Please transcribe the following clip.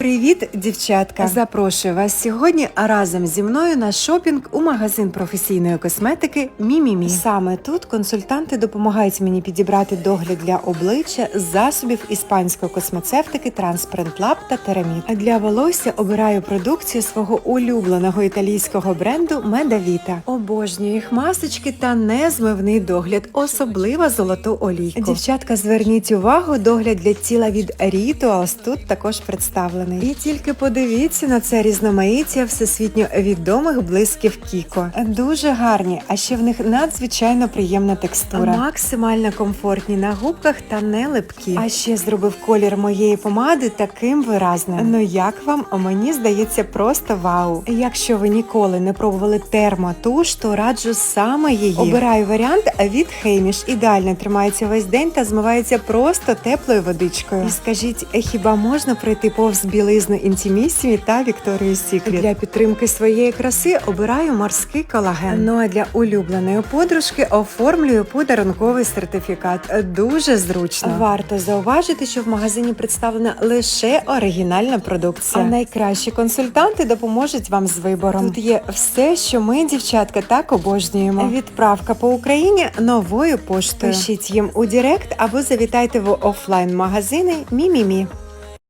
Привіт, дівчатка! Запрошую вас сьогодні разом зі мною на шопінг у магазин професійної косметики Мімімі. Саме тут консультанти допомагають мені підібрати догляд для обличчя з засобів іспанської космецевтики Transparent Lab та Терамід. А для волосся обираю продукцію свого улюбленого італійського бренду Medavita. Обожнюю їх масочки та незмивний догляд, особливо золоту олійку. Дівчатка, зверніть увагу, догляд для тіла від Rituals тут також представлений. І тільки подивіться на це різноманіття всесвітньо відомих блисків Кіко. Дуже гарні, а ще в них надзвичайно приємна текстура. Максимально комфортні на губках та не липкі. А ще зробив колір моєї помади таким виразним. Ну як вам? Мені здається, просто вау. Якщо ви ніколи не пробували термотуш, то раджу саме її. Обираю варіант від Хейміш. Ідеально тримається весь день та змивається просто теплою водичкою. І скажіть, хіба можна пройти повз білизну інтімісімі та Вікторію Сікліт? Для підтримки своєї краси обираю морський колаген. Ну а для улюбленої подружки оформлюю подарунковий сертифікат. Дуже зручно. Варто зауважити, що в магазині представлена лише оригінальна продукція. А найкращі консультанти допоможуть вам з вибором. Тут є все, що ми, дівчатка, так обожнюємо. Відправка по Україні новою поштою. Пишіть їм у Директ або завітайте в офлайн магазини Мімімі.